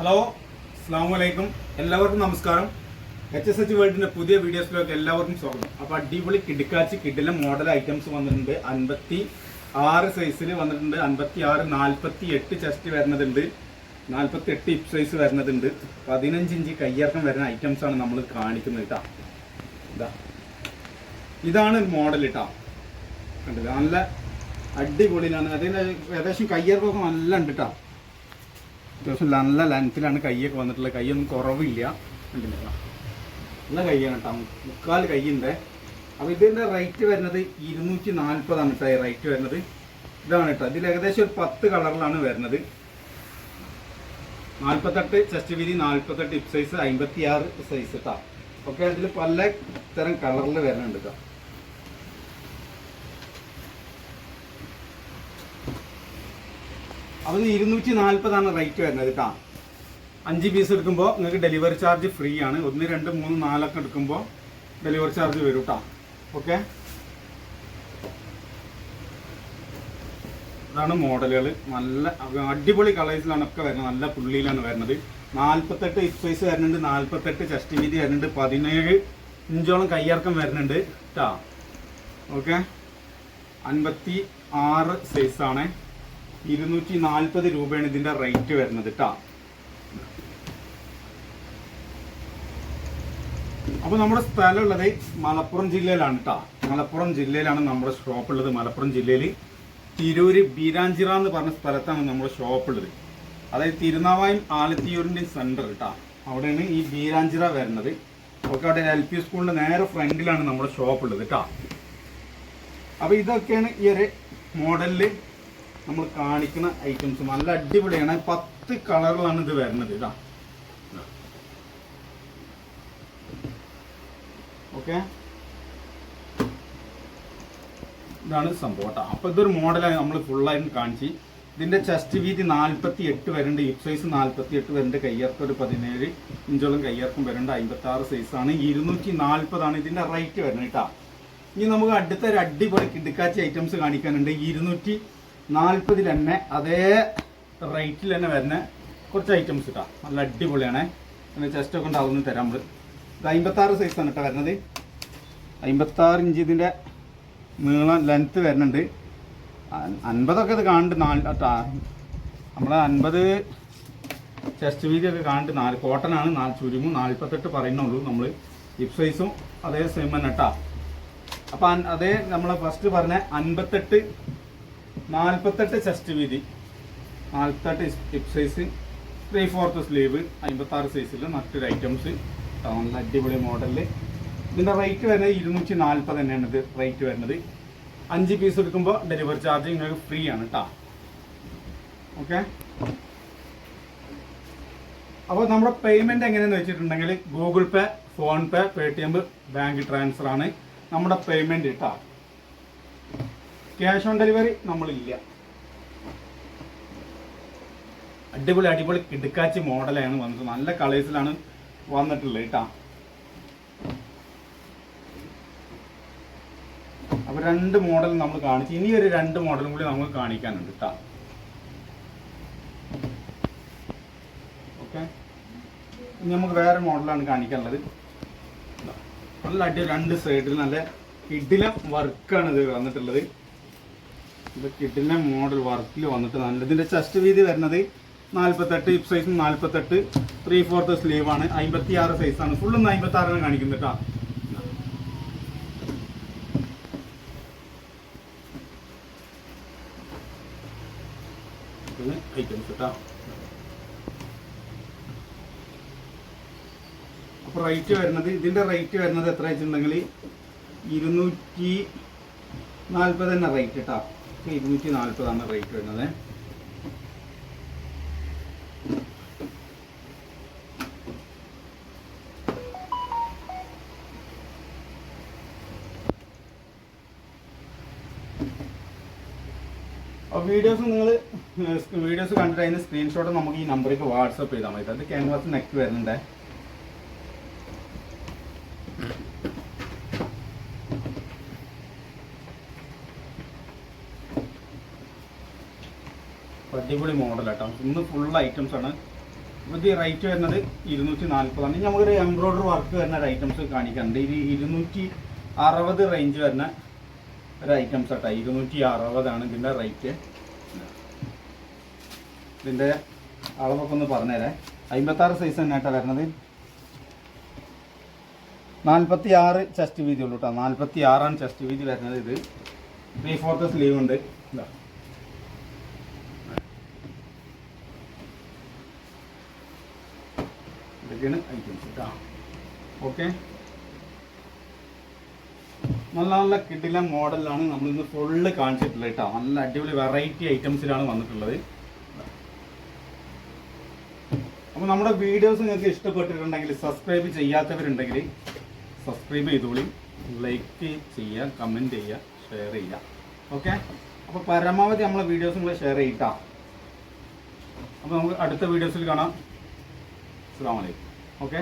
Hello അസ്സാം വലൈക്കും എല്ലാവർക്കും നമസ്കാരം. എച്ച് എസ് എച്ച് വേൾഡിന്റെ പുതിയ വീഡിയോസിലേക്ക് എല്ലാവർക്കും സ്വാഗതം. അപ്പോൾ അടിപൊളി കിടുക്കാച്ചി കിഡിലെ മോഡൽ ഐറ്റംസ് വന്നിട്ടുണ്ട്. അൻപത്തി ആറ് സൈസിൽ വന്നിട്ടുണ്ട്. അൻപത്തി ആറ് നാൽപ്പത്തി എട്ട് ചെസ്റ്റ് വരുന്നതുണ്ട്. നാൽപ്പത്തി എട്ട് ഇപ്പ് സൈസ് വരുന്നതുണ്ട്. പതിനഞ്ച് ഇഞ്ച് കയ്യിറക്കം വരുന്ന ഐറ്റംസ് ആണ് നമ്മൾ കാണിക്കുന്നത് കേട്ടോ ഇതാ. ഇതാണ് മോഡൽ കേട്ടോ കണ്ടില്ല? നല്ല അടിപൊളിയിലാണ്. അതിന് ഏകദേശം കയ്യിറക്കമൊക്കെ നല്ല ഉണ്ട് കേട്ടോ അത്യാവശ്യം നല്ല ലെങ്ത്തിലാണ് കൈയൊക്കെ വന്നിട്ടുള്ളത്. കൈയൊന്നും കുറവില്ല. കണ്ടില്ല. നല്ല കൈയാണ് കേട്ടോ. മുക്കാൽ കൈയുണ്ട്. അപ്പോൾ ഇതിന്റെ റേറ്റ് വരുന്നത് ഇരുന്നൂറ്റി നാൽപ്പതാണ് കേട്ടോ റേറ്റ് വരുന്നത്. ഇതാണ് കേട്ടോ. ഇതിൽ ഏകദേശം ഒരു പത്ത് കളറിലാണ് വരുന്നത്. നാൽപ്പത്തെട്ട് ചെസ്റ്റ് വീതി നാൽപ്പത്തെട്ട് ഇപ്പ് സൈസ് അമ്പത്തി ആറ് സൈസ് കേട്ടോ ഒക്കെ അതിൽ പല തരം കളറിൽ വരുന്നുണ്ട് കേട്ടോ. അതിന് ഇരുന്നൂറ്റി നാൽപ്പതാണ് റേറ്റ് വരുന്നത് കേട്ടോ. അഞ്ച് പീസ് എടുക്കുമ്പോൾ നിങ്ങൾക്ക് ഡെലിവറി ചാർജ് ഫ്രീ ആണ്. ഒന്ന് രണ്ട് മൂന്ന് നാലൊക്കെ എടുക്കുമ്പോൾ ഡെലിവറി ചാർജ് വരും കേട്ടോ. ഓക്കെ ഇതാണ് മോഡലുകൾ നല്ല അടിപൊളി കളേഴ്സിലാണ് ഒക്കെ വരുന്നത്. നല്ല പുള്ളിയിലാണ് വരുന്നത്. നാൽപ്പത്തെട്ട് ഇപ്പ് സൈസ് വരുന്നുണ്ട്. നാൽപ്പത്തെട്ട് ചെസ്റ്റ് വീതി വരുന്നുണ്ട്. പതിനേഴ് ഇഞ്ചോളം കയ്യിറക്കം വരുന്നുണ്ട് കേട്ടോ. ഓക്കെ അൻപത്തി ആറ് സൈസാണ് ഇരുന്നൂറ്റി നാൽപ്പത് രൂപയാണ് ഇതിന്റെ റേറ്റ് വരുന്നത് കേട്ടോ അപ്പൊ നമ്മുടെ സ്ഥലമുള്ളത് മലപ്പുറം ജില്ലയിലാണ് കേട്ടോ മലപ്പുറം ജില്ലയിലാണ് നമ്മുടെ ഷോപ്പ് ഉള്ളത് മലപ്പുറം ജില്ലയിൽ തിരൂര് ബീരാഞ്ചിറ എന്ന് പറഞ്ഞ സ്ഥലത്താണ് നമ്മുടെ ഷോപ്പ് ഉള്ളത് അതായത് തിരുനാവായും ആലത്തിയൂരിന്റെ സെന്റർ കേട്ടോ അവിടെയാണ് ഈ ബീരാഞ്ചിറ വരുന്നത്. ഒക്കെ അവിടെ എൽ പി സ്കൂളിന്റെ നേരെ ഫ്രണ്ടിലാണ് നമ്മുടെ ഷോപ്പ് ഉള്ളത് കേട്ടോ അപ്പോൾ ഇതൊക്കെയാണ് ഈ ഒരു മോഡലിൽ നമ്മൾ കാണിക്കുന്ന ഐറ്റംസ് നല്ല അടിപൊളിയാണ്. പത്ത് കളറിലാണ് ഇത് വരുന്നത് ഇതാ. ഓക്കെ? ഇതാണ് സംഭവം കേട്ടോ. അപ്പൊ ഇതൊരു മോഡലാണ് നമ്മൾ ഫുള്ളായിട്ട് കാണിച്ച്. ഇതിന്റെ ചെസ്റ്റ് വീതി നാൽപ്പത്തി എട്ട് വരുന്നുണ്ട്. ഹിപ് സൈസ് നാൽപ്പത്തി എട്ട് വരുന്നുണ്ട്. കയ്യർക്കം ഒരു പതിനേഴ് ഇഞ്ചോളം കയ്യർക്കം വരുന്നുണ്ട്. അമ്പത്തി ആറ് സൈസാണ് ഇരുന്നൂറ്റി നാൽപ്പതാണ് ഇതിന്റെ റേറ്റ് വരുന്നത് കേട്ടോ. ഇനി നമുക്ക് അടുത്ത ഒരു അടിപൊളി കിടുക്കാച്ചി ഐറ്റംസ് കാണിക്കാനുണ്ട്. ഇരുന്നൂറ്റി നാൽപ്പതിൽ തന്നെ അതേ റേറ്റിൽ തന്നെ വരുന്ന കുറച്ച് ഐറ്റംസ് കേട്ടോ നല്ല അടിപൊളിയാണേ. ചെസ്റ്റ് ഒക്കെ ഉണ്ടാവുന്നു തരാം നമ്മൾ ഇത് അമ്പത്താറ് സൈസാണ് കേട്ടോ വരുന്നത്. അമ്പത്താറ് ഇഞ്ച് ഇതിന്റെ നീളം ലെങ്ത്ത് വരുന്നുണ്ട്. അൻ- അൻപതൊക്കെ ഇത് കാണുന്നുണ്ട് നാല് നമ്മളെ അൻപത് ചെസ്റ്റ് വീതിയൊക്കെ കാണുന്നുണ്ട് നാല് കോട്ടനാണ് നാല് ചുരുങ്ങും നാൽപ്പത്തെട്ട് പറയുന്നുള്ളൂ നമ്മൾ ഹിപ് സൈസും അതേ സെയിം തന്നെ കേട്ടോ അപ്പം അതേ നമ്മൾ ഫസ്റ്റ് പറഞ്ഞ അൻപത്തെട്ട് നാൽപ്പത്തെട്ട് ചെസ്റ്റ് വീതി നാൽപ്പത്തെട്ട് hip size three fourth sleeve അമ്പത്താറ് സൈസിൽ മറ്റൊരു ഐറ്റംസ് നല്ല അടിപൊളി മോഡലിൽ ഇതിന്റെ റേറ്റ് വരുന്നത് ഇരുന്നൂറ്റി നാൽപ്പത് തന്നെയാണ് ഇത് റേറ്റ് വരുന്നത്. അഞ്ച് പീസ് എടുക്കുമ്പോൾ ഡെലിവറി ചാർജ് നിങ്ങൾക്ക് ഫ്രീ ആണ് കേട്ടോ ഓക്കെ അപ്പോൾ നമ്മുടെ പേയ്മെന്റ് എങ്ങനെയാണെന്ന് വെച്ചിട്ടുണ്ടെങ്കിൽ Google Pay PhonePe Paytm bank transfer ആണ് നമ്മുടെ പേയ്മെന്റ് കേട്ടോ ക്യാഷ് ഓൺ ഡെലിവറി നമ്മളില്ല. അടിപൊളി അടിപൊളി കിടുക്കാച്ചി മോഡലാണ് വന്നത്. നല്ല കളേഴ്സിലാണ് വന്നിട്ടുള്ളത് കേട്ടോ അപ്പൊ രണ്ട് മോഡൽ നമ്മൾ കാണിച്ചു ഇനി ഒരു രണ്ട് മോഡലും കൂടി നമുക്ക് കാണിക്കാനുണ്ട് കേട്ടോ ഓക്കെ. ഇനി നമുക്ക് വേറെ മോഡലാണ് കാണിക്കാനുള്ളത്. നല്ല അടി രണ്ട് സൈഡിൽ നല്ല കിഡില വർക്കാണ് ഇത് വന്നിട്ടുള്ളത്. ഇത് കിഡിലെ മോഡൽ വർക്കിൽ വന്നിട്ട് നല്ല ഇതിന്റെ ചെസ്റ്റ് വീതി വരുന്നത് നാൽപ്പത്തെട്ട് ഇപ്പ് സൈസ് നാൽപ്പത്തെട്ട് ത്രീ ഫോർത്ത് സ്ലീവ് ആണ്. അമ്പത്തി ആറ് സൈസാണ് ഫുള്ളും അമ്പത്തി ആറാണ് കാണിക്കുന്നത് അപ്പോൾ റേറ്റ് വരുന്നത് ഇതിന്റെ റേറ്റ് വരുന്നത് എത്ര വെച്ചിട്ടുണ്ടെങ്കിൽ ഇരുന്നൂറ്റി നാൽപ്പത് തന്നെ റേറ്റ് കേട്ടോ ഇപ്പൊ ഇരുന്നൂറ്റി നാൽപ്പതാണ് റേറ്റ് വരുന്നത് വീഡിയോസ് നിങ്ങൾ വീഡിയോസ് കണ്ടിട്ട് അതിന് സ്ക്രീൻഷോട്ട് നമുക്ക് ഈ നമ്പറിലേക്ക് വാട്സപ്പ് ചെയ്താൽ മതി. അത് ക്യാൻവാസ് നെക്ക് വരുന്നുണ്ടേ. അടിപൊളി മോഡൽ കേട്ടോ ഇന്ന് ഫുൾ ഐറ്റംസ് ആണ്. ഇത് റേറ്റ് വരുന്നത് ഇരുന്നൂറ്റി നാൽപ്പതാണ് ഇനി നമുക്കൊരു എംബ്രോയ്ഡറി വർക്ക് വരുന്ന ഒരു ഐറ്റംസ് കാണിക്കാറുണ്ട് ഇത് ഇരുന്നൂറ്റി അറുപത് റേഞ്ച് വരുന്ന ഒരു ഐറ്റംസ് കേട്ടോ ഇരുന്നൂറ്റി അറുപതാണ് ഇതിന്റെ റേറ്റ് ഇതിന്റെ അളവൊക്കെ ഒന്ന് പറഞ്ഞുതരാം. അമ്പത്താറ് സൈസ് തന്നെ കേട്ടോ വരുന്നത്. നാൽപ്പത്തി ആറ് ചെസ്റ്റ് വീതി ഉള്ളൂ കേട്ടോ നാൽപ്പത്തി ആറാണ് ചെസ്റ്റ് വീതി വരുന്നത് ഇത്. ത്രീ ഫോർത്ത് സ്ലീവ് ഉണ്ട്. ഇതാ. ഇതൊക്കെയാണ് ഐറ്റംസ് കേട്ടോ ഓക്കെ നല്ല നല്ല കിടില മോഡലാണ് നമ്മളിന്ന് ഫുള്ള് കാണിച്ചിട്ടുള്ളത് കേട്ടോ നല്ല അടിപൊളി വെറൈറ്റി ഐറ്റംസിലാണ് വന്നിട്ടുള്ളത്. അപ്പോൾ നമ്മുടെ വീഡിയോസ് നിങ്ങൾക്ക് ഇഷ്ടപ്പെട്ടിട്ടുണ്ടെങ്കിൽ സബ്സ്ക്രൈബ് ചെയ്യാത്തവരുണ്ടെങ്കിൽ സബ്സ്ക്രൈബ് ചെയ്തോളി. ലൈക്ക് ചെയ്യുക കമന്റ് ചെയ്യുക ഷെയർ ചെയ്യുക ഓക്കെ അപ്പോൾ പരമാവധി നമ്മളെ വീഡിയോസ് നിങ്ങൾ ഷെയർ ചെയ്യട്ടാ അപ്പോൾ നമുക്ക് അടുത്ത വീഡിയോസിൽ കാണാം. അസ്സാം വലൈക്കും ഓക്കെ